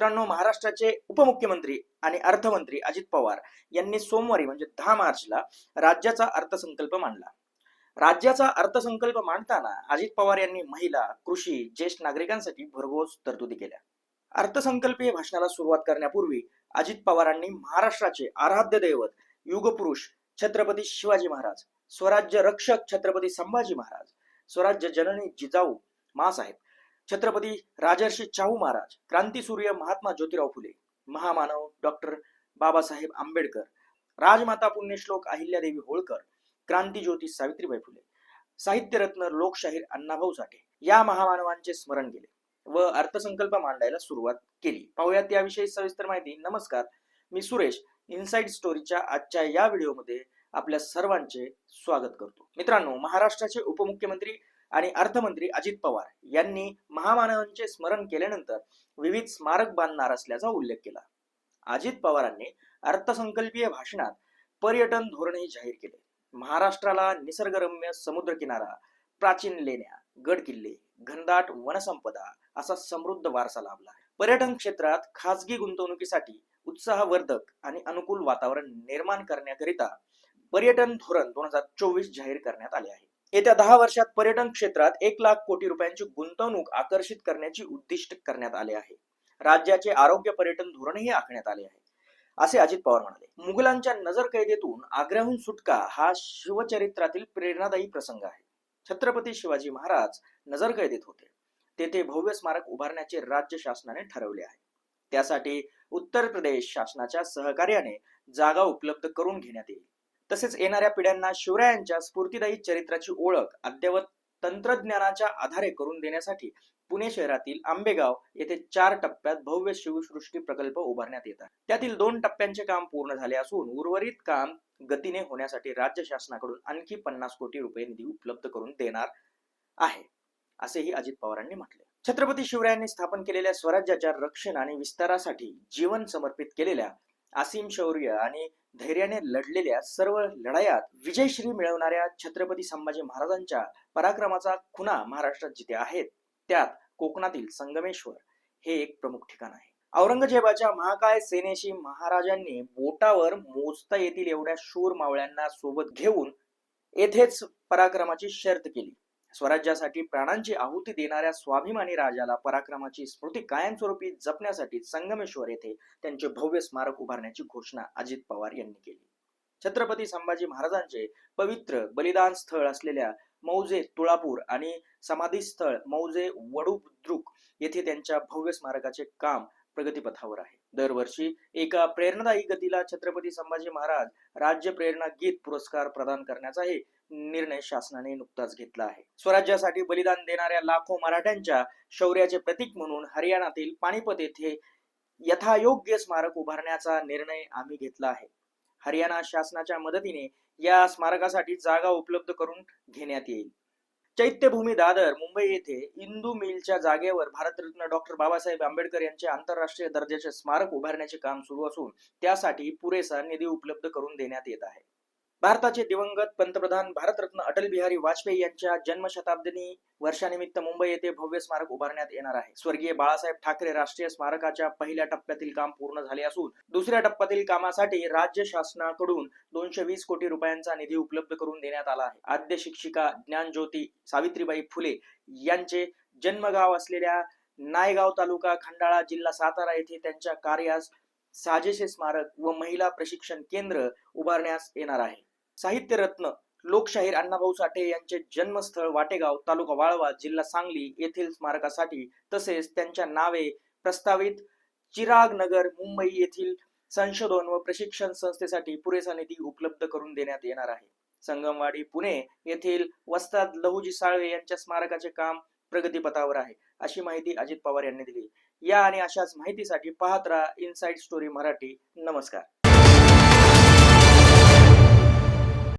मित्रांनो महाराष्ट्राचे उपमुख्यमंत्री आणि अर्थमंत्री अजित पवार यांनी सोमवारी म्हणजे दहा मार्चला राज्याचा अर्थसंकल्प मांडला. राज्याचा अर्थसंकल्प मांडताना अजित पवार यांनी महिला कृषी ज्येष्ठ नागरिकांसाठी भरघोस तरतुदी केल्या. अर्थसंकल्पीय भाषणाला सुरुवात करण्यापूर्वी अजित पवारांनी महाराष्ट्राचे आराध्य दैवत युगपुरुष छत्रपती शिवाजी महाराज स्वराज्य रक्षक छत्रपती संभाजी महाराज स्वराज्य जननी जिजाऊ मासाहेब छत्रपती राजर्षी शाहू महाराज क्रांतीसूर्य महात्मा ज्योतिराव फुले महामानव डॉक्टर बाबासाहेब आंबेडकर राजमाता पुण्यश्लोक अहिल्यादेवी होळकर क्रांतीज्योती सावित्रीबाई फुले साहित्यरत्न लोकशाहीर अण्णाभाऊ साठे या महामानवांचे स्मरण केले व अर्थसंकल्प मांडायला सुरुवात केली. पाहुयात याविषयी सविस्तर माहिती. नमस्कार. मी सुरेश इनसाइड स्टोरीच्या आजच्या या व्हिडिओमध्ये आपल्या सर्वांचे स्वागत करतो. मित्रांनो महाराष्ट्राचे उपमुख्यमंत्री आणि अर्थमंत्री अजित पवार यांनी महामानवांचे स्मरण केल्यानंतर विविध स्मारक बांधणार असल्याचा उल्लेख केला. अजित पवारांनी अर्थसंकल्पीय भाषणात पर्यटन धोरणही जाहीर केले. महाराष्ट्राला निसर्गरम्य समुद्रकिनारा प्राचीन लेण्या गड किल्ले घनदाट वनसंपदा असा समृद्ध वारसा लाभला. पर्यटन क्षेत्रात खासगी गुंतवणुकीसाठी उत्साहवर्धक आणि अनुकूल वातावरण निर्माण करण्याकरिता पर्यटन धोरण दोन हजार चोवीस जाहीर करण्यात आले आहे. येत्या दहा वर्षात पर्यटन क्षेत्रात एक लाख कोटी रुपयांची गुंतवणूक आकर्षित करण्याची उद्दिष्ट करण्यात आले आहे. राज्याचे आरोग्य पर्यटन धोरणही आखण्यात आले आहे. असे अजित पवार म्हणाले मुघलांच्या नजर कैदेतून आग्र्याहून सुटका हा शिवचरित्रातील प्रेरणादायी प्रसंग आहे. छत्रपती शिवाजी महाराज नजर कैदेत होते. तेथे भव्य स्मारक उभारण्याचे राज्य शासनाने ठरवले आहे. त्यासाठी उत्तर प्रदेश शासनाच्या सहकार्याने जागा उपलब्ध करून घेण्यात येईल. तसेच येणाऱ्या पिढ्यांना शिवरायांच्या स्फूर्तिदायी चरित्राची ओळख अद्ययावत तंत्रज्ञानाच्या आधारे करून देण्यासाठी पुणे शहरातील आंबेगाव येथे चार टप्प्यात भव्य शिवसृष्टी प्रकल्प उभारण्यात येतात त्यातील दोन टप्प्यांचे काम पूर्ण झाले असून उर्वरित काम गतीने होण्यासाठी राज्य शासनाकडून आणखी पन्नास कोटी रुपये निधी उपलब्ध करून देणार आहे असेही अजित पवारांनी म्हटले. छत्रपती शिवरायांनी स्थापन केलेल्या स्वराज्याच्या रक्षण आणि विस्तारासाठी जीवन समर्पित केलेल्या असीम शौर्य आणि धैर्याने लढलेल्या सर्व लढायात विजयश्री मिळवणाऱ्या छत्रपती संभाजी महाराजांच्या पराक्रमाचा खुणा महाराष्ट्रात जिथे आहेत त्यात कोकणातील संगमेश्वर हे एक प्रमुख ठिकाण आहे. औरंगजेबाच्या महाकाय सेनेशी महाराजांनी बोटावर मोजता येतील एवढ्या शूर मावळ्यांना सोबत घेऊन येथेच पराक्रमाची शर्त केली. स्वराज्यासाठी प्राणांची आहुती देणाऱ्या स्वाभिमानी राजाला पराक्रमाची स्मृती कायमस्वरूपी जपण्यासाठी संगमेश्वर येथे त्यांचे भव्य स्मारक उभारण्याची घोषणा अजित पवार यांनी केली. छत्रपती संभाजी महाराजांचे पवित्र बलिदान स्थळ असलेल्या मौजे तुळापूर आणि समाधी स्थळ मौजे वडुद्रुक येथे त्यांच्या भव्य स्मारकाचे काम प्रगतीपथावर आहे. दरवर्षी एका प्रेरणादायी गतीला छत्रपती संभाजी महाराज राज्य प्रेरणा गीत पुरस्कार प्रदान करण्याचाही निर्णय शासनाने नुकताच घेतला आहे. स्वराज्यासाठी बलिदान देणाऱ्या लाखो मराठ्यांच्या शौर्याचे प्रतीक म्हणून हरियाणातील पानिपत येथे यथायोग्य स्मारक उभारण्याचा निर्णय आम्ही घेतला आहे. हरियाणा शासनाच्या मदतीने या स्मारकासाठी जागा उपलब्ध करून घेण्यात येईल. चैत्यभूमी दादर मुंबई येथे इंदू मिलच्या जागेवर भारतरत्न डॉक्टर बाबासाहेब आंबेडकर यांचे आंतरराष्ट्रीय दर्जाचे स्मारक उभारण्याचे काम सुरू असून त्यासाठी पुरेसा निधी उपलब्ध करून देण्यात येत आहे. भारताचे दिवंगत पंतप्रधान भारतरत्न अटल बिहारी वाजपेयी यांच्या जन्मशताब्दी वर्षानिमित्त मुंबई येथे भव्य स्मारक उभारण्यात येणार आहे. स्वर्गीय बाळासाहेब ठाकरे राष्ट्रीय स्मारकाच्या पहिल्या टप्प्यातील काम पूर्ण झाले असून दुसऱ्या टप्प्यातील कामासाठी राज्य शासनाकडून दोनशे वीस कोटी रुपयांचा निधी उपलब्ध करून देण्यात आला आहे. आद्य शिक्षिका ज्ञानज्योती सावित्रीबाई फुले यांचे जन्मगाव असलेल्या नायगाव तालुका खंडाळा जिल्हा सातारा येथे त्यांच्या कार्यास साजेसे स्मारक व महिला प्रशिक्षण केंद्र उभारण्यास येणार आहे. साहित्यरत्न लोकशाहीर अण्णाभाऊ साठे यांचे जन्मस्थळ वाटेगाव तालुका वाळवा जिल्हा सांगली येथील स्मारकासाठी तसेच त्यांच्या नावे प्रस्तावित चिराग नगर मुंबई येथील संशोधन व प्रशिक्षण संस्थेसाठी पुरेसा निधी उपलब्ध करून देण्यात येणार आहे. संगमवाडी पुणे येथील वस्ताद लहुजी साळवे यांच्या स्मारकाचे काम प्रगतीपथावर आहे अशी माहिती अजित पवार यांनी दिली. या आणि अशाच माहितीसाठी पाहत राहा इनसाइड स्टोरी मराठी. नमस्कार.